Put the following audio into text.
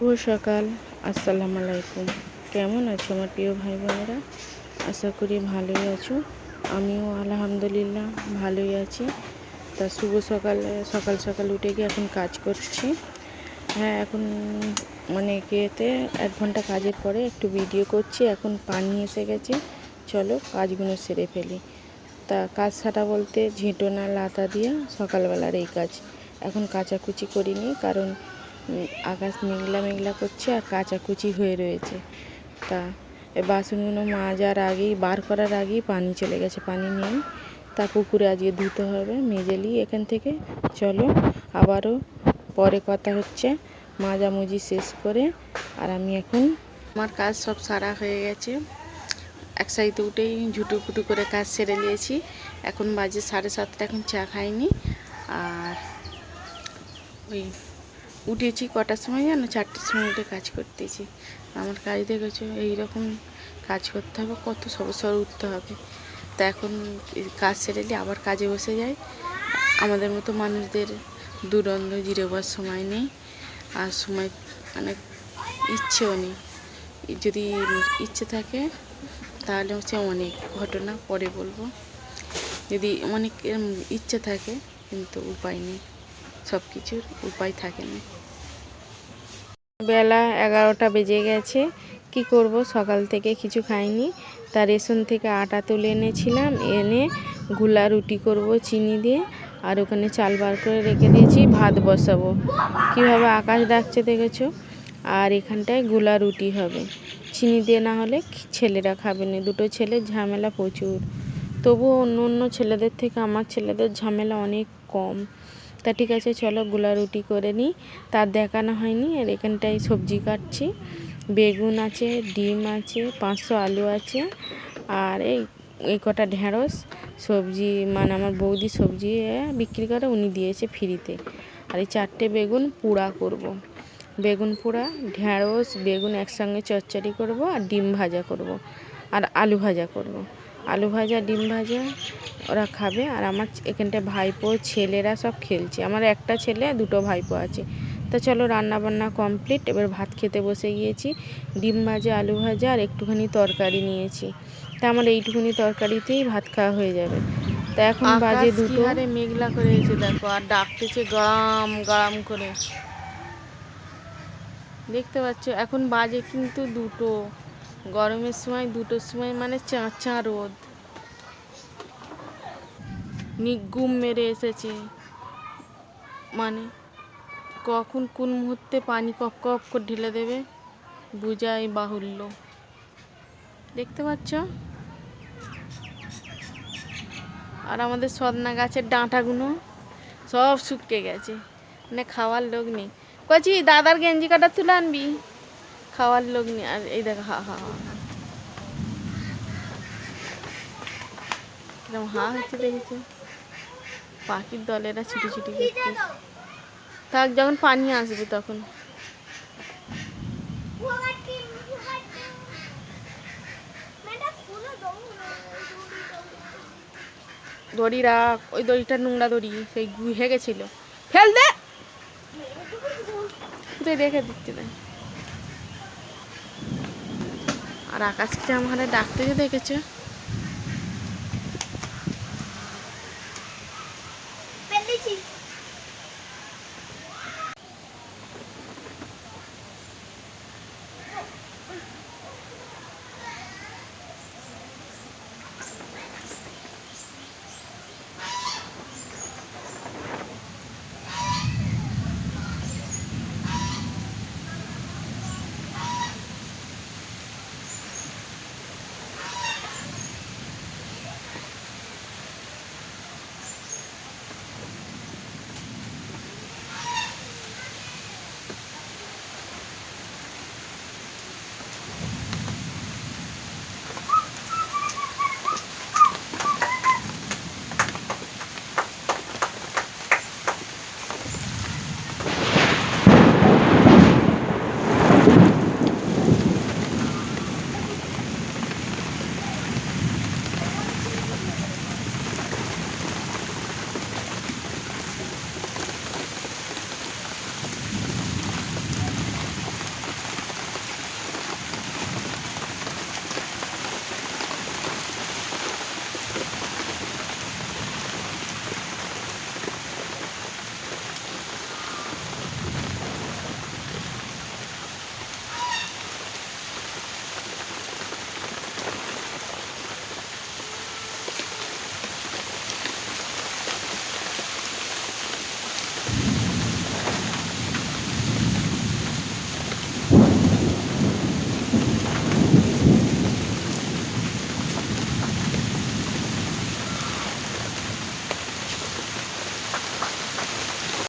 শুভ সকাল, আসসালামু আলাইকুম। কেমন আছো আমার প্রিয় ভাই বোনেরা আশা করি ভালোই আছো। আমিও আলহামদুলিল্লাহ ভালোই আছি। তা শুভ সকালে, সকাল সকাল উঠে গিয়ে এখন কাজ করছি? হ্যাঁ এখন মানে গিয়েতে এক ঘণ্টা কাজের পরে একটু ভিডিও করছি, এখন পানি এসে গেছে। চলো কাজগুলো সেরে ফেলি। তা কাজ সারা বলতে ঝেঁটো না, লাতা দিয়ে সকালবেলার এই কাজ। এখন কাচাকুচি করিনি, কারণ আকাশ মেঘলা মেঘলা করছে আর কাচাকুচি হয়ে রয়েছে। তা বাসনগুলো মাজার আগেই, বার করার আগেই পানি চলে গেছে, পানি নেই তা পুকুরে আজকে ধুতে হবে মেজেলি এখান থেকে। চলো, আবারও পরে কথা হচ্ছে। মাজামুজি শেষ করে, আর আমি এখন আমার কাজ সব সারা হয়ে গেছে। এক সাইডে উঠেই ঝুটু ফুটু করে কাজ সেরে নিয়েছি। এখন বাজে সাড়ে সাতটা, এখন চা খাইনি। আর ওই উঠেছি কটার সময় জানো? চারটের সময় উঠে কাজ করতেছি। আমার কাজ দেখেছ? এইরকম কাজ করতে হবে, কত সব সর উঠতে হবে। তা এখন কাজ সেরে নিয়ে আবার কাজে বসে যাই। আমাদের মতো মানুষদের দুরন্দ জিরোবার সময় নেই, আর সময় মানে ইচ্ছেও নেই। যদি ইচ্ছে থাকে, তাহলে হচ্ছে অনেক ঘটনা পরে বলব। যদি অনেক ইচ্ছে থাকে, কিন্তু উপায় নেই। সব কিছুর উপায় থাকে না। বেলা এগারোটা বেজে গেছে। কি করব? সকাল থেকে কিছু খাইনি। তা রেশন থেকে আটা তুলে এনেছিলাম। এনে গুলা রুটি করব, চিনি দিয়ে। আর ওখানে চাল বার করে রেখে দিয়েছি, ভাত বসাবো। কীভাবে আকাশ ডাকছে দেখেছ? আর এখানটায়গুলা রুটি হবে। চিনি দিয়ে না হলে ছেলেরা খাবে না? দুটো ছেলের ঝামেলা প্রচুর। তবুও অন্য অন্য ছেলেদের থেকে আমার ছেলেদের ঝামেলা অনেক কম। তা ঠিক আছে, চলো গুলা রুটি করে নিই তার দেখানো হয়নি, আর এখানটায় সবজি কাটছি বেগুন আছে, ডিম আছে, পাঁচশো আলু আছে, আর এই এই কটা ঢেঁড়স, সবজি মানে আমার বৌদি সবজি বিক্রি করে, উনি দিয়েছে ফ্রিতে আর এই চারটে বেগুন পোড়া করব। বেগুন পোড়া, ঢেঁড়স, বেগুন একসঙ্গে চচ্চড়ি করব, আর ডিম ভাজা করব। আর আলু ভাজা করব। আলু ভাজা ডিম ভাজা ওরা খাবে। আর আমার এখানটা ভাইপো ছেলেরা সব খেলছে। আমার একটা ছেলে দুটো ভাইপো আছে। তা চলো রান্না বান্না কমপ্লিট এবার ভাত খেতে বসে গিয়েছি। ডিম ভাজা আলু ভাজা আর একটুখানি তরকারি নিয়েছি। তা আমার এইটুকুনি তরকারিতেই ভাত খাওয়া হয়ে যাবে। তা এখন বাজে দুটো। আরে মেঘলা করে এসে দেখো আর ডাকতেছে গরম গরম করে। দেখতে পাচ্ছ এখন বাজে কিন্তু দুটো। গরমের সময়, দুটোর সময় মানে চাঁচা রোদ। নিগুম মেরে এসেছে। মানে কখন কোন মুহূর্তে পানি কপ কপ করে ঢেলে দেবে? বুঝাই বাহুল্য। দেখতে পাচ্ছ? আর আমাদের সদনা গাছের ডাঁটাগুলো সব শুকিয়ে গেছে। মানে খাওয়ার লোক নেই। কচি, দাদার গেঞ্জি কাটা তুলে আনবি? খাওয়ার লোক নেই আর এই দেখো, হা হা হা হা। কিরম হা হচ্ছে দেখেছ। পাখির দলেরা ছুটি ছুটি করতে থাক, যখন পানি আসবে তখন। দড়ি রাখ, ওই দড়িটা নোংরা দড়ি, সেই গুহে গেছিল। ফেল দে! রেখে দিচ্ছি না আর আকাশকে আমার ডাকতে যে দেখেছে।